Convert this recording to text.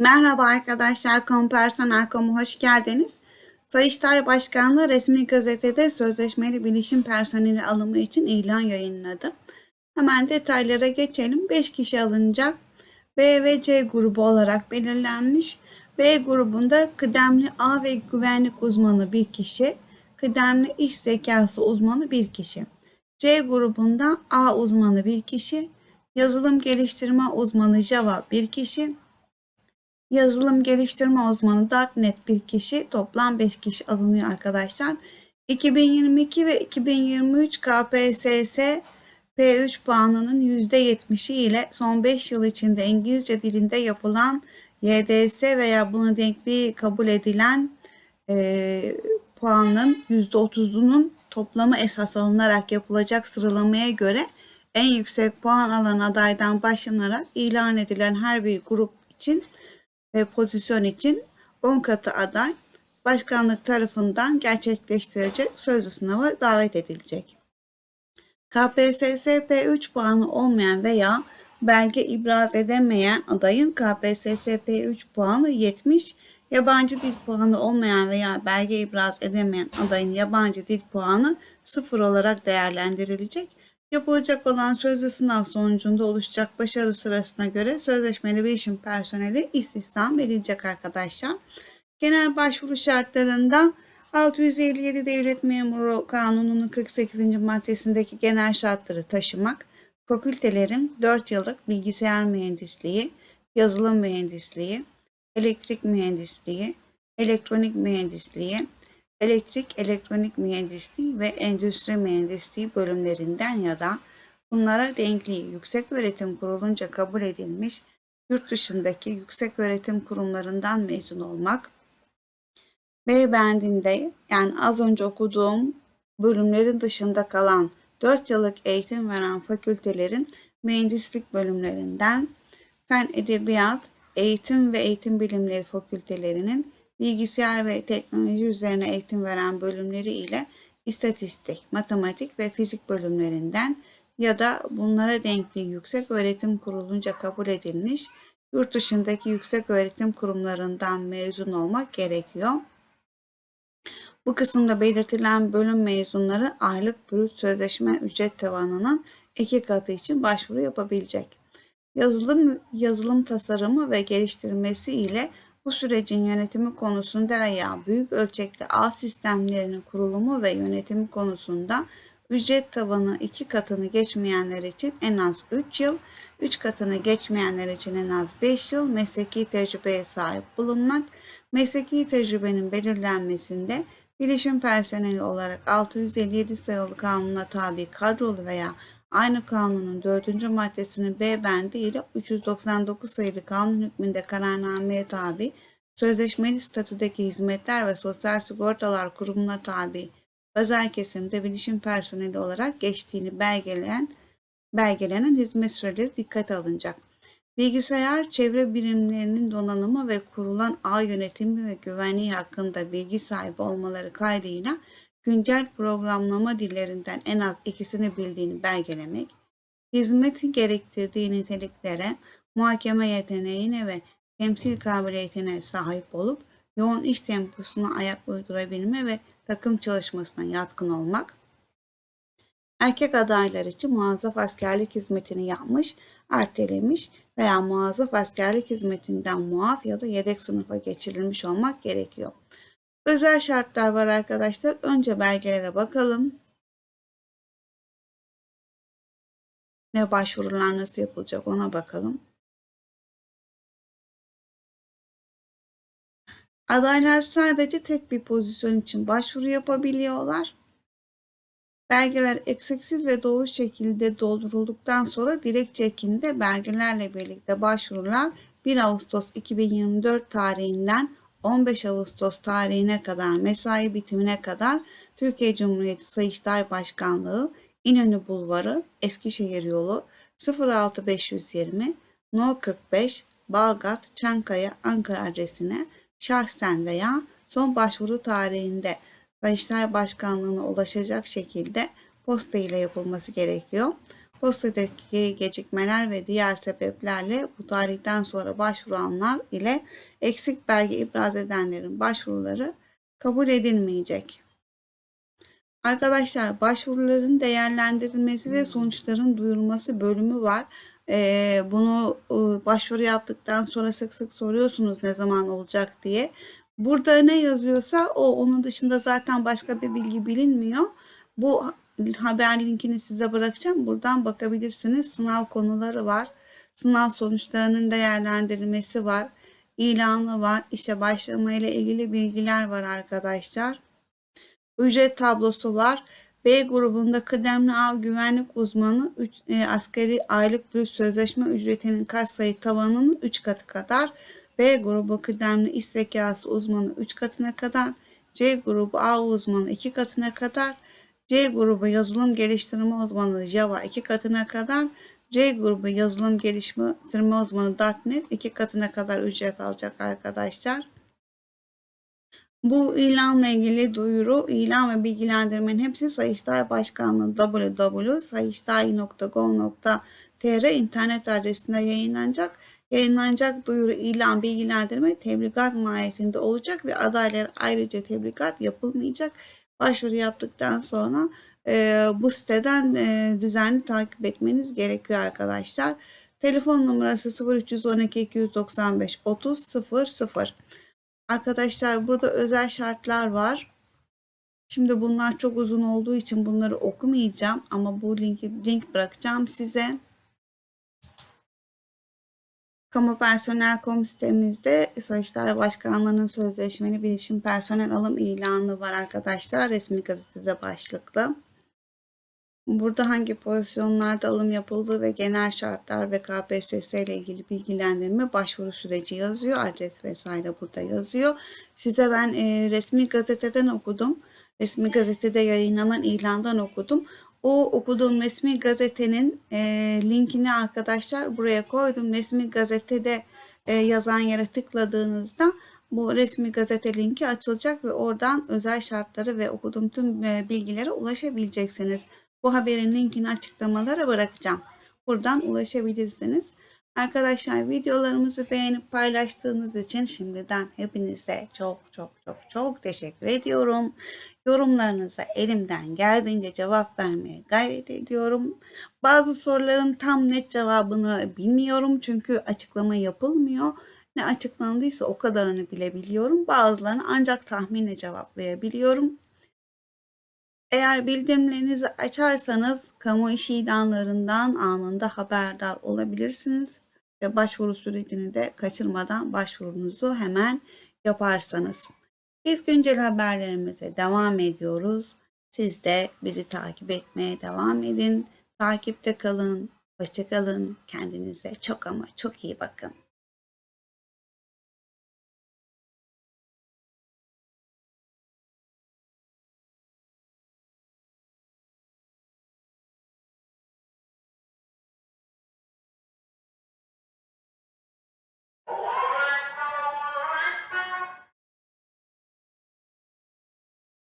Merhaba arkadaşlar, Kompersonel.com'a hoş geldiniz. Sayıştay Başkanlığı resmi gazetede sözleşmeli bilişim personeli alımı için ilan yayınladı. Hemen detaylara geçelim. 5 kişi alınacak. B ve C grubu olarak belirlenmiş. B grubunda kıdemli A ve güvenlik uzmanı bir kişi, kıdemli iş zekası uzmanı bir kişi. C grubunda A uzmanı bir kişi, yazılım geliştirme uzmanı Java bir kişi, yazılım geliştirme uzmanı .NET bir kişi, toplam 5 kişi alınıyor arkadaşlar. 2022 ve 2023 KPSS P3 puanının %70'i ile son 5 yıl içinde İngilizce dilinde yapılan YDS veya buna denkliği kabul edilen e, puanın %30'unun toplamı esas alınarak yapılacak sıralamaya göre en yüksek puan alan adaydan başlanarak ilan edilen her bir grup için ve pozisyon için 10 katı aday başkanlık tarafından gerçekleştirecek sözlü sınava davet edilecek. KPSS P3 puanı olmayan veya belge ibraz edemeyen adayın KPSS P3 puanı 70, yabancı dil puanı olmayan veya belge ibraz edemeyen adayın yabancı dil puanı 0 olarak değerlendirilecek. Yapılacak olan sözlü sınav sonucunda oluşacak başarı sırasına göre sözleşmeli bilişim personeli istihdam edilecek arkadaşlar. Genel başvuru şartlarında 657 Devlet Memuru Kanunu'nun 48. maddesindeki genel şartları taşımak, fakültelerin 4 yıllık bilgisayar mühendisliği, yazılım mühendisliği, elektrik mühendisliği, elektronik mühendisliği, elektrik elektronik mühendisliği ve endüstri mühendisliği bölümlerinden ya da bunlara denkliği yüksek öğretim kurulunca kabul edilmiş yurt dışındaki yüksek öğretim kurumlarından mezun olmak, B bendinde yani az önce okuduğum bölümlerin dışında kalan 4 yıllık eğitim veren fakültelerin mühendislik bölümlerinden, fen edebiyat, eğitim ve eğitim bilimleri fakültelerinin bilgisayar ve teknoloji üzerine eğitim veren bölümleri ile istatistik, matematik ve fizik bölümlerinden ya da bunlara denkli yüksek öğretim kurulunca kabul edilmiş yurt dışındaki yüksek öğretim kurumlarından mezun olmak gerekiyor. Bu kısımda belirtilen bölüm mezunları aylık brüt sözleşme ücret tavanının iki katı için başvuru yapabilecek. Yazılım, yazılım tasarımı ve geliştirmesi ile bu sürecin yönetimi konusunda veya büyük ölçekli ağ sistemlerinin kurulumu ve yönetimi konusunda ücret tavanı iki katını geçmeyenler için en az 3 yıl, 3 katını geçmeyenler için en az 5 yıl mesleki tecrübeye sahip bulunmak, mesleki tecrübenin belirlenmesinde bilişim personeli olarak 657 sayılı kanuna tabi kadrolu veya aynı kanunun 4. maddesinin B bendi ile 399 sayılı kanun hükmünde kararnameye tabi, sözleşmeli statüdeki hizmetler ve sosyal sigortalar kurumuna tabi özel kesimde bilişim personeli olarak geçtiğini belgeleyen belgelenen hizmet süreleri dikkate alınacak. Bilgisayar çevre birimlerinin donanımı ve kurulan ağ yönetimi ve güvenliği hakkında bilgi sahibi olmaları kaydıyla güncel programlama dillerinden en az ikisini bildiğini belgelemek, hizmeti gerektirdiği niteliklere, muhakeme yeteneğine ve temsil kabiliyetine sahip olup yoğun iş temposuna ayak uydurabilme ve takım çalışmasına yatkın olmak, erkek adaylar için muazzaf askerlik hizmetini yapmış, ertelemiş veya muazzaf askerlik hizmetinden muaf ya da yedek sınıfa geçirilmiş olmak gerekiyor. Özel şartlar var arkadaşlar. Önce belgelere bakalım. Ne başvurular nasıl yapılacak ona bakalım. Adaylar sadece tek bir pozisyon için başvuru yapabiliyorlar. Belgeler eksiksiz ve doğru şekilde doldurulduktan sonra dilekçe ekinde belgelerle birlikte başvurular 1 Ağustos 2024 tarihinden 15 Ağustos tarihine kadar mesai bitimine kadar Türkiye Cumhuriyeti Sayıştay Başkanlığı İnönü Bulvarı Eskişehir Yolu 06520 No 45 Balgat Çankaya Ankara adresine şahsen veya son başvuru tarihinde Sayıştay Başkanlığı'na ulaşacak şekilde posta ile yapılması gerekiyor. Postadaki gecikmeler ve diğer sebeplerle bu tarihten sonra başvuranlar ile eksik belge ibraz edenlerin başvuruları kabul edilmeyecek. Arkadaşlar başvuruların değerlendirilmesi ve sonuçların duyurulması bölümü var. Ee, bunu e, başvuru yaptıktan sonra sık sık soruyorsunuz ne zaman olacak diye. Burada ne yazıyorsa o onun dışında zaten başka bir bilgi bilinmiyor. Bu haber linkini size bırakacağım. Buradan bakabilirsiniz. Sınav konuları var. Sınav sonuçlarının değerlendirilmesi var. İlanı var. İşe başlama ile ilgili bilgiler var arkadaşlar. Ücret tablosu var. B grubunda kıdemli av güvenlik uzmanı üç, e, askeri aylık bir sözleşme ücretinin katsayı tavanının 3 katı kadar. B grubu kıdemli iş zekası uzmanı 3 katına kadar. C grubu av uzmanı 2 katına kadar. C grubu yazılım geliştirme uzmanı Java 2 katına kadar. C grubu yazılım geliştirme uzmanı .NET 2 katına kadar ücret alacak arkadaşlar. Bu ilanla ilgili duyuru, ilan ve bilgilendirmenin hepsi Sayıştay Başkanlığı www.sayıştay.gov.tr internet adresinde yayınlanacak. Yayınlanacak duyuru, ilan, bilgilendirme tebligat mahiyetinde olacak ve adaylara ayrıca tebligat yapılmayacak. Başvuru yaptıktan sonra e, bu siteden e, düzenli takip etmeniz gerekiyor arkadaşlar. Telefon numarası 0312 295 30 00. Arkadaşlar burada özel şartlar var. Şimdi bunlar çok uzun olduğu için bunları okumayacağım ama bu linki link bırakacağım size. Kamu Personel sitemizde Sayıştay Başkanlığı'nın sözleşmeli bilişim personel alım ilanı var arkadaşlar. Resmi gazetede başlıklı. Burada hangi pozisyonlarda alım yapıldığı ve genel şartlar ve KPSS ile ilgili bilgilendirme başvuru süreci yazıyor. Adres vesaire burada yazıyor. Size ben e, resmi gazeteden okudum. Resmi gazetede yayınlanan ilandan okudum. O okuduğum resmi gazetenin e, linkini arkadaşlar buraya koydum. Resmi gazetede e, yazan yere tıkladığınızda bu resmi gazete linki açılacak ve oradan özel şartları ve okuduğum tüm e, bilgilere ulaşabileceksiniz. Bu haberin linkini açıklamalara bırakacağım. Buradan ulaşabilirsiniz. Arkadaşlar videolarımızı beğenip paylaştığınız için şimdiden hepinize çok çok çok çok teşekkür ediyorum. Yorumlarınıza elimden geldiğince cevap vermeye gayret ediyorum. Bazı soruların tam net cevabını bilmiyorum çünkü açıklama yapılmıyor. Ne açıklandıysa o kadarını bilebiliyorum. Bazılarını ancak tahminle cevaplayabiliyorum. Eğer bildirimlerinizi açarsanız kamu iş ilanlarından anında haberdar olabilirsiniz ve başvuru sürecini de kaçırmadan başvurunuzu hemen yaparsanız. Biz güncel haberlerimize devam ediyoruz. Siz de bizi takip etmeye devam edin. Takipte kalın. Hoşçakalın. Kendinize çok ama çok iyi bakın.